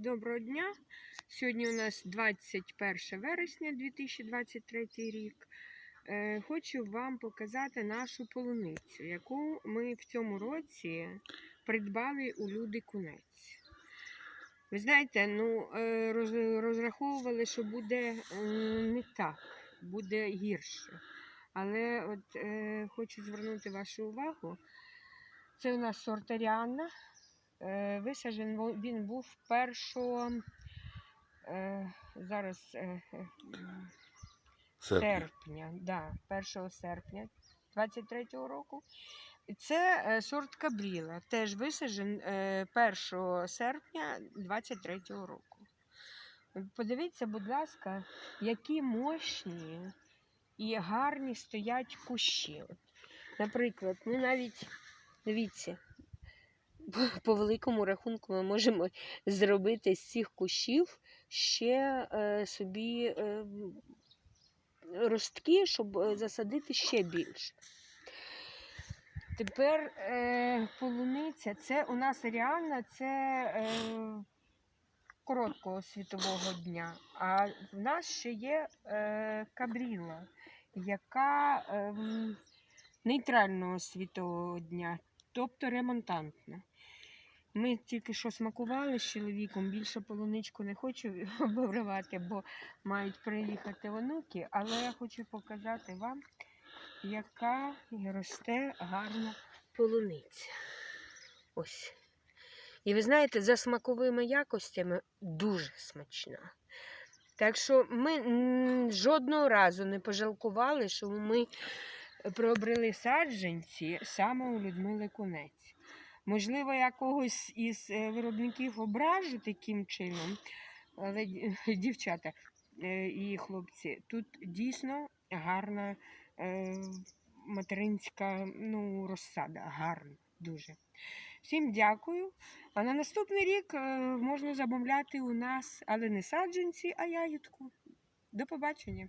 Доброго дня. Сьогодні у нас 21 вересня 2023 рік. Е, Хочу вам показати нашу полуницю, яку ми в цьому році придбали у люди кунець. Ви знаєте, ну, е, розраховували, що буде е, не так, буде гірше. Але от хочу звернути вашу увагу. Це у нас сорт Аріанна. Е, Висаджен во- він був першого, е, зараз е, Серпня. серпня, да, 1 серпня 23-го року. Це сорт Кабріла, теж висаджен е, 1 серпня 23-го року. Подивіться, будь ласка, які мощні і гарні стоять кущі. Наприклад, ми навіть дивіться, по- великому рахунку ми можемо зробити з цих кущів ще е, собі е, ростки, щоб е, засадити ще більше. Тепер е, полуниця, це у нас реально це е, короткого світового дня. А в нас ще є е, кабріла, яка е, нейтрального світового дня, тобто ремонтантна. Ми тільки що смакували з чоловіком, більше полуничку не хочу обривати, бо мають приїхати онуки, але я хочу показати вам, яка росте гарна полуниця. Ось. І ви знаєте, за смаковими якостями дуже смачна. Так що ми жодного разу не пожалкували, що ми приобрели саджанці саме у Людмили Кунець. Можливо, я когось із е, виробників ображу таким чином, але дівчата е, і хлопці, тут дійсно гарна е, материнська ну, розсада, гарна, дуже. Всім дякую. А на наступний рік можна замовляти у нас, але не саджанці, а ягідку. До побачення.